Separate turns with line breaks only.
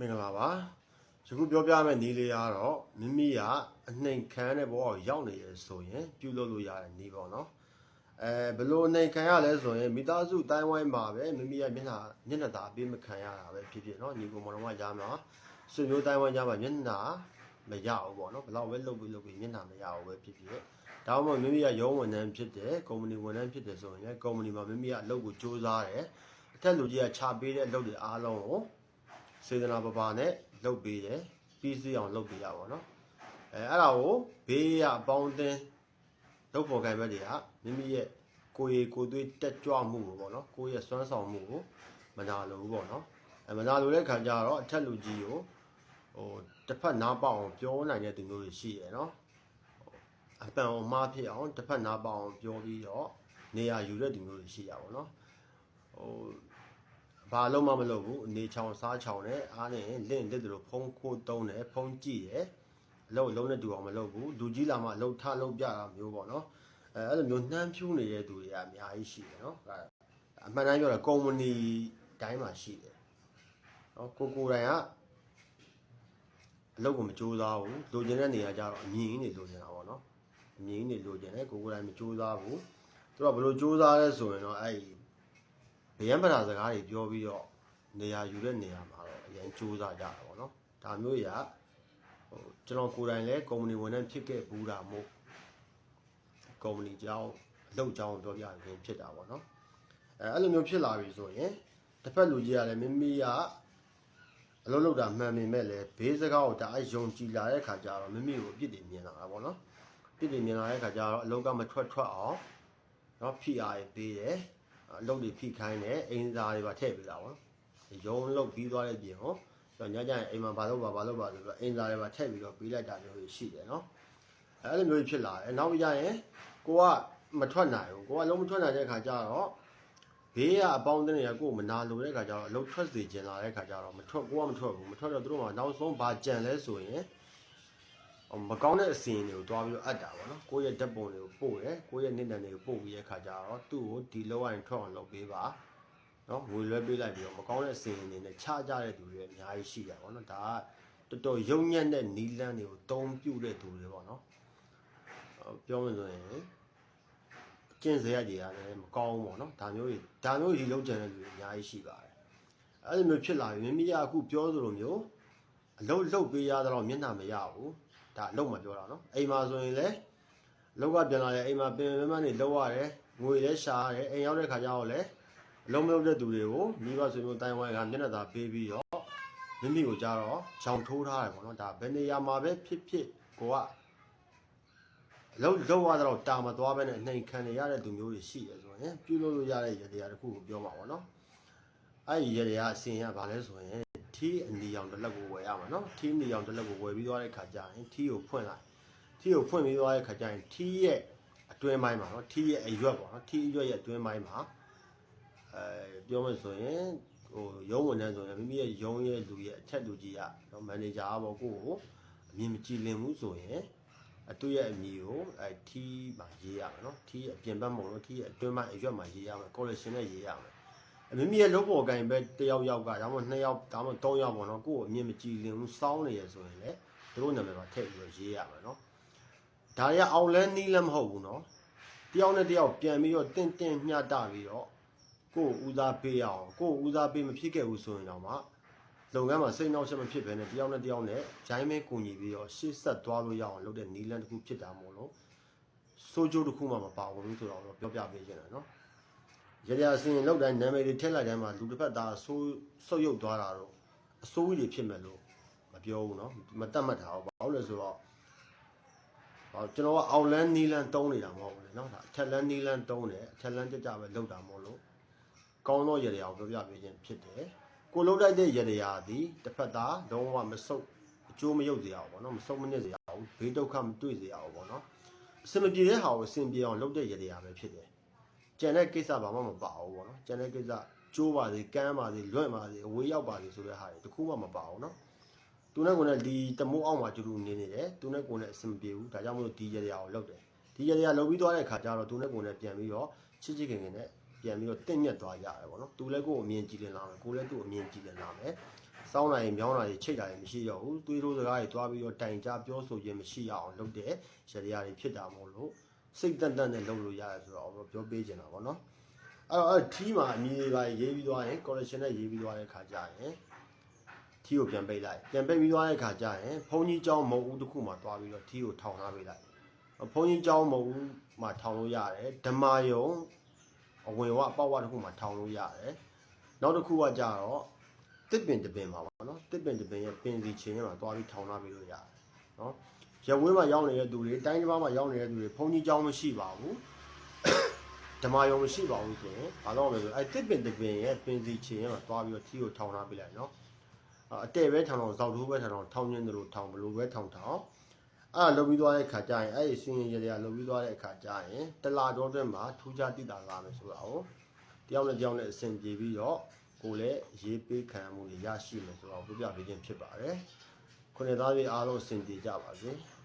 မင်္ဂလာပါယခုပြောပြမယ့်နီးလေးကတော့မိမိကအနှိမ်ခံတဲ့ဘောကိုရောက်နေရဆိုရင် ပြုလုပ်လို့ရတဲ့နီးပေါ့နော်အဲဘယ်လိုအနှိမ်ခံရလဲဆိုရင်မိသားစုတိုင်းဝိုင်းမှာပဲမိမိရဲ့မျက်နှာမျက်နှာသာအပေးမခံရတာပဲဖြစ်ဖြစ်နော်ညီကောင်မောင်နှမကြားမှာဆွေမျိုးတိုင်းဝိုင်းကြားမှာမျက်နှာမရဘူးပေါ့နော်ဘယ်တော့ပဲလုပ်ပြီးလုပ်ပြီးမျက်နှာမရဘူးပဲဖြစ်ဖြစ်ဒါမှမဟုတ်မိမိကရုံးဝန်ထမ်းဖြစ်တယ်ကုမ္ပဏီဝန်ထမ်းဖြစ်တယ်ဆိုရင်လည်းကုမ္ပဏီမှာမိမိကအလုပ်ကိုစူးစမ်းတယ်အထက်လူကြီးကခြာပေးတဲ့အလုပ်တွေအားလုံးကို စေတနာပပါနဲ့လုပ်ပေးတယ်ပြီးစီအောင်လုပ်ပေးရပါတော့အဲအဲ့ဒါကိုဘေးရအပေါင်းအသင်းလုပ်ဖို့ခိုင်ဘက်တွေကမိမိရဲ့ကိုယ်ရည်ကိုယ်သွေးတက်ကြွမှုကိုပေါ့နော်ကိုယ့်ရဲ့စွမ်းဆောင်မှုကိုမနာလိုဘူးပေါ့နော်အဲမနာလိုတဲ့ခါကျတော့အထက်လူကြီးကိုဟိုတစ်ဖက်နားပေါအောင်ပြောနိုင်တဲ့သူမျိုးတွေရှိတယ်နော်အပံအောင်မှားဖြစ်အောင်တစ်ဖက်နားပေါအောင်ပြောပြီးတော့နေရာယူတဲ့သူမျိုးတွေရှိရပါတော့ဟို ဘာလုံးမမလုပ်ဘူးအနေချောင်စားချောင်နဲ့အားနဲ့လင့်တက်တယ်လို့ဖုံးခိုးတုံးတယ်ဖုံးကြည့်တယ်အလုံးလုံးနဲ့တူအောင်မလုပ်ဘူးလူကြီးလာမှအလုံးထလုံးပြတာမျိုးပေါ့နော်အဲအဲ့လိုမျိုးနှမ်းဖြူးနေတဲ့သူတွေကအများကြီးရှိတယ်နော်အဲအမှန်တမ်းပြောတာကုမ္ပဏီတိုင်းမှာရှိတယ်နော်ကိုကိုတိုင်ကအလုပ်ကိုမကြိုးစားဘူးလိုချင်တဲ့နေရာကျတော့အမြင်ကြီးနေလိုချင်တာပေါ့နော်အမြင်ကြီးနေလိုချင်တယ်ကိုကိုတိုင်မကြိုးစားဘူးသူကဘယ်လိုကြိုးစားလဲဆိုရင်တော့အဲ့ဒီ ဗယံပရာစကားတွေပြောပြီးတော့နေရာယူတဲ့နေရာမှာတော့အရင်စူးစမ်းကြတာပေါ့နော်ဒါမျိုးရဟိုကျွန်တော်ကိုယ်တိုင်လည်းကုမ္ပဏီဝန်ထမ်းဖြစ်ခဲ့ဘူးတာမို့ကုမ္ပဏီကြောင်းအလုပ်ကြောင်းပြောပြရင်ဖြစ်တာပေါ့နော်အဲအဲ့လိုမျိုးဖြစ်လာပြီဆိုရင်တစ်ဖက်လူကြီးကလည်းမိမိကအလုပ်လုပ်တာမှန်ပေမဲ့လည်းဘေးစကားကိုဒါအယုံကြည်လာတဲ့ခါကျတော့မိမိကိုအပြစ်တွေမြင်လာတာပေါ့နော်အပြစ်တွေမြင်လာတဲ့ခါကျတော့အလုပ်ကမထွက်ထွက်အောင်နော်ဖိအားတွေပေးတယ် အလုပ်တွေဖိခိုင်းတယ်အိမ်သားတွေပါထည့်ပေးတာပေါ့ရုံလုတ်ပြီးသွားတဲ့ပြင်ဟောညညရင်အိမ်မှာဘာလုပ်ပါဘာလုပ်ပါဆိုတော့အိမ်သားတွေပါထည့်ပြီးတော့ပေးလိုက်တာမျိုးတွေရှိတယ်နော်အဲ့လိုမျိုးဖြစ်လာတယ်နောက်ကြရင်ကိုကမထွက်နိုင်ဘူးကိုကလုံးမထွက်နိုင်တဲ့ခါကျတော့ဘေးကအပေါင်းအသင်းတွေကကိုယ်မနာလိုတဲ့ခါကျတော့အလုပ်ထွက်စေချင်လာတဲ့ခါကျတော့မထွက်ကိုကမထွက်ဘူးမထွက်တော့သူတို့ကနောက်ဆုံးဘာကြံလဲဆိုရင် မကောင်းတဲ့အစီအစဉ်တွေကိုတွားပြီးတော့အပ်တာပေါ့နော်ကိုယ့်ရဲ့ဓာတ်ပုံတွေကိုပို့တယ်ကိုယ့်ရဲ့နေ့တန်တွေကိုပို့ပြီးတဲ့ခါကျတော့သူ့ကိုဒီလောက်ရင်ထွက်အောင်လုပ်ပေးပါနော်ငွေလွှဲပေးလိုက်ပြီးတော့မကောင်းတဲ့အစီအစဉ်တွေနဲ့ခြားကြတဲ့သူတွေအများကြီးရှိတယ်ပေါ့နော်ဒါကတော်တော်ယုံညံ့တဲ့နီလန်းတွေကိုတုံးပြတဲ့သူတွေပေါ့နော်ပြောမှဆိုရင်ကျင့်စရာတွေရတယ်မကောင်းဘူးပေါ့နော်ဒါမျိုးတွေဒါမျိုးကြီးလုံးကြံတဲ့လူတွေအများကြီးရှိပါတယ်အဲ့လိုမျိုးဖြစ်လာရင်မိမိကအခုပြောသလိုမျိုးအလုံးလုတ်ပေးရတော့မျက်နှာမရဘူး ဒါအလုံးမပြောတာနော်အိမ်မှာဆိုရင်လည်းလောက်ကပြန်လာတယ်အိမ်မှာပင်ပင်မနေလောက်ရတယ်ငွေလည်းရှာရတယ်အိမ်ရောက်တဲ့ခါကျတော့လည်းအလုံးမလုပ်တဲ့သူတွေကိုမိဘဆွေမျိုးတိုင်ဝိုင်းကမျက်နှာသာပေးပြီးတော့မိမိကိုကြတော့ဂျောင်ထိုးထားတယ်ပေါ့နော်ဒါဘယ်နေရာမှာပဲဖြစ်ဖြစ်ကိုကအလုံးလောက်ရတော့တာမသွားပဲနဲ့နှိမ်ခံနေရတဲ့သူမျိုးတွေရှိတယ်ဆိုရင်ပြုလုပ်လို့ရတဲ့ရတရားတစ်ခုကိုပြောမှာပေါ့နော်အဲ့ဒီရတရားအစဉ်ရဘာလဲဆိုရင် ထီးအနီအောင်တစ်လက်ကိုဝယ်ရမှာနော်ထီးအနီအောင်တစ်လက်ကိုဝယ်ပြီးသွားတဲ့ခါကျရင်ထီးကိုဖွင့်လိုက်ထီးကိုဖွင့်ပြီးသွားတဲ့ခါကျရင်ထီးရဲ့အတွင်းပိုင်းမှာနော်ထီးရဲ့အရွက်ပေါ့နော်ထီးအရွက်ရဲ့အတွင်းပိုင်းမှာအဲပြောမှဆိုရင်ဟိုရုံးဝန်ထမ်းဆိုရင်မိမိရဲ့ရုံးရဲ့လူရဲ့အထက်လူကြီးကနော်မန်နေဂျာပေါ့ကိုကိုအမြင်မကြည်လင်ဘူးဆိုရင်အတူရဲ့အမည်ကိုအဲထီးမှာရေးရမယ်နော်ထီးရဲ့အပြင်ဘက်မဟုတ်လို့ထီးရဲ့အတွင်းပိုင်းအရွက်မှာရေးရမယ် collection နဲ့ရေးရမယ်အ မိမိရဲ့လုပ်ပေါ်ကင်ပဲတယောက်ယောက်ကဒါမှမဟုတ်နှစ်ယောက်ဒါမှမဟုတ်သုံးယောက်ပေါ့နော်ကိုယ့်ကိုအမြင်မကြည်လင်ဘူးစောင်းနေရဆိုရင်လည်းသူတို့နာမည်ပါထည့်ပြီးတော့ရေးရမှာနော်ဒါရအောင်လဲနီးလည်းမဟုတ်ဘူးနော်တယောက်နဲ့တယောက်ပြန်ပြီးတော့တင့်တင့်မျှတပြီးတော့ကိုယ့်ဦးစားပေးအောင်ကိုယ့်ဦးစားပေးမဖြစ်ခဲ့ဘူးဆိုရင်တော့မှလုပ်ငန်းမှာစိတ်နှောက်ယှက်မဖြစ်ဘဲနဲ့တယောက်နဲ့တယောက်နဲ့ဂျိုင်းမဲကူညီပြီးတော့ရှေ့ဆက်သွားလို့ရအောင်လုပ်တဲ့နီးလန်းတစ်ခုဖြစ်တာမို့လို့စိုးကြိုးတစ်ခုမှမပါဘူးဆိုတော့ပြောပြပေးချင်တယ်နော် ရရစင်လောက်တိုင်းနာမည်တွေထည့်လိုက်တိုင်းမှာလူတစ်ဖက်သားဆိုးဆုတ်ယုတ်သွားတာတော့အဆိုးကြီးတွေဖြစ်မဲ့လို့မပြောဘူးเนาะမတတ်မှတ်တာဘူးဘာလို့လဲဆိုတော့ဟောကျွန်တော်ကအောက်လန်းနီလန်းတုံးနေတာမဟုတ်ဘူးလေเนาะဒါအထက်လန်းနီလန်းတုံးတယ်အထက်လန်းကြကြပဲလောက်တာမဟုတ်လို့ကောင်းသောရရအောင်ပြောပြပေးခြင်းဖြစ်တယ်ကိုလုံးတိုက်တဲ့ရရသည်တစ်ဖက်သားလုံးဝမဆုတ်အကျိုးမယုတ်စေရအောင်ပေါ့เนาะမဆုတ်မနစ်စေရအောင်ဘေးဒုက္ခမတွေ့စေရအောင်ပေါ့เนาะအစင်မပြေတဲ့ဟာကိုအစင်ပြေအောင်လုပ်တဲ့ရရပဲဖြစ်တယ် ကျန်တဲ့ကိစ္စဘာမှမပါဘူးပေါ့နော်ကျန်တဲ့ကိစ္စကျိုးပါစေကမ်းပါစေလွင့်ပါစေအဝေးရောက်ပါစေဆိုတဲ့ဟာတွေတခုမှမပါဘူးနော်သူနဲ့ကိုယ်နဲ့ဒီတမိုးအောင်မှာကျတူနေနေတယ်သူနဲ့ကိုယ်နဲ့အဆင်မပြေဘူးဒါကြောင့်မလို့ဒီရရအောင်လုပ်တယ်ဒီရရလုပ်ပြီးသွားတဲ့ခါကျတော့သူနဲ့ကိုယ်နဲ့ပြန်ပြီးတော့ချစ်ချစ်ခင်ခင်နဲ့ပြန်ပြီးတော့တင့်မြတ်သွားရတယ်ပေါ့နော်သူလည်းကိုယ်ကိုအမြင်ကြည့်လင်လာမယ်ကိုယ်လည်းသူ့ကိုအမြင်ကြည့်လင်လာမယ်စောင်းနိုင်မြောင်းနိုင်ချိတ်တာတွေမရှိတော့ဘူးသွေးထိုးစကားတွေတွားပြီးတော့တိုင်ကြပြောဆိုခြင်းမရှိအောင်လုပ်တဲ့ရှရီယာတွေဖြစ်တာမို့လို့ စိတ်တန်တန်နဲ့လုပ်လို့ရတယ်ဆိုတော့ပြောပေးချင်တာပေါ့နော်အဲ့တော့အဲ့ထီးမှာအမည်တွေပါရေးပြီးသွားရင် collection နဲ့ရေးပြီးသွားတဲ့ခါကျရင်ထီးကိုပြန်ပိတ်လိုက်ပြန်ပိတ်ပြီးသွားတဲ့ခါကျရင်ဘုန်းကြီးเจ้าမုံဦးတစ်ခုမှာတွားပြီးတော့ထီးကိုထောင်ထားပေးလိုက်ဘုန်းကြီးเจ้าမုံဦးမှာထောင်လို့ရတယ်ဓမ္မယုံအဝင်ဝအပေါက်ဝတစ်ခုမှာထောင်လို့ရတယ်နောက်တစ်ခုကကြတော့တစ်ပင်တစ်ပင်ပါပေါ့နော်တစ်ပင်တစ်ပင်ရဲ့ပင်စီချင်းမှာတွားပြီးထောင်ထားပေးလို့ရတယ်နော် ရဝင်းမှာရောက်နေတဲ့သူတွေတိုင်းတစ်ပါးမှာရောက်နေတဲ့သူတွေဘုန်းကြီးเจ้าမရှိပါဘူး ဓမ္မယုံမရှိပါဘူးဆိုရင်ဘာလို့လဲဆိုတော့အဲတစ်ပင်တစ်ပင်ရဲ့ပင်စီချင်းမှာတွားပြီးတော့ထီကိုထောင်ထားပေးလိုက်နော်အအတဲ့ပဲထောင်ထောင်ဇောက်ထိုးပဲထောင်ထောင်ထောင်ချင်းတို့ထောင်ဘလို့ပဲထောင်ထောင်အဲ့ဒါလုပ်ပြီးသွားတဲ့ခါကျရင်အဲ့ဒီစင်ရင်ရရလုပ်ပြီးသွားတဲ့အခါကျရင်တလာတော်တွင်မှာထူးခြားတည်တာလာမယ်ဆိုတာကိုတယောက်နဲ့တယောက်နဲ့အဆင်ပြေပြီးတော့ကိုယ်လည်းရေးပေးခံမှုတွေရရှိမယ်ဆိုတော့ပြပြပေးခြင်းဖြစ်ပါတယ်ခုနှစ်သားတွေအားလုံးအဆင်ပြေကြပါစေ။